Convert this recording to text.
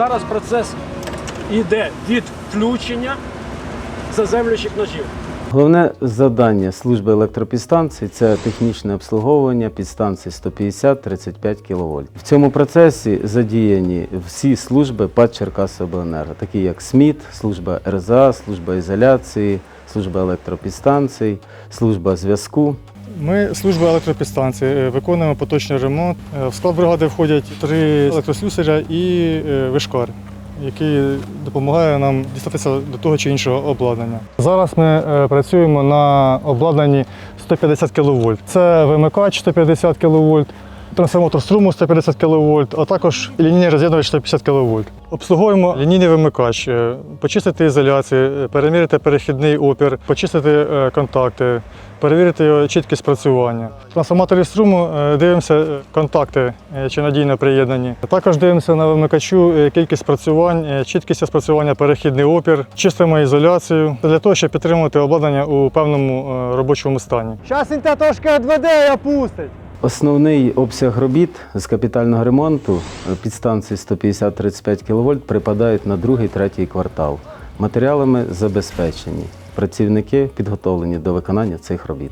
Зараз процес йде від включення заземлюючих ножів. Головне завдання служби електропідстанцій це технічне обслуговування підстанцій 150-35 кВт. В цьому процесі задіяні всі служби ПАД Черкасобленерго, такі як СМІТ, служба РЗА, служба ізоляції, служба електропідстанцій, служба зв'язку. Ми служба електропідстанції, е, виконуємо поточний ремонт. Е, В склад бригади входять три електрослюсаря і е, вишкар, який допомагає нам дістатися до того чи іншого обладнання. Зараз ми е, працюємо на обладнанні 150 кВт. Це вимикач 150 кВт, трансформатор струму 150 кВт, а також лінійний роз'єднувач 150 кВт. Обслуговуємо лінійний вимикач, е, почистити ізоляцію, переміряти перехідний опір, почистити е, контакти, перевірити його чіткість працювання. В трансформаторі струму е, дивимося контакти, чи надійно приєднані. Також дивимося на вимикачу кількість спрацювань, е, чіткість спрацювання, перехідний опір, чистимо ізоляцію для того, щоб підтримувати обладнання у певному робочому стані. Зараз він трошки відведе і опустить. Основний обсяг робіт з капітального ремонту е, підстанції 150-35 кВт припадають на другий-третій квартал. Матеріалами забезпечені. Працівники підготовлені до виконання цих робіт.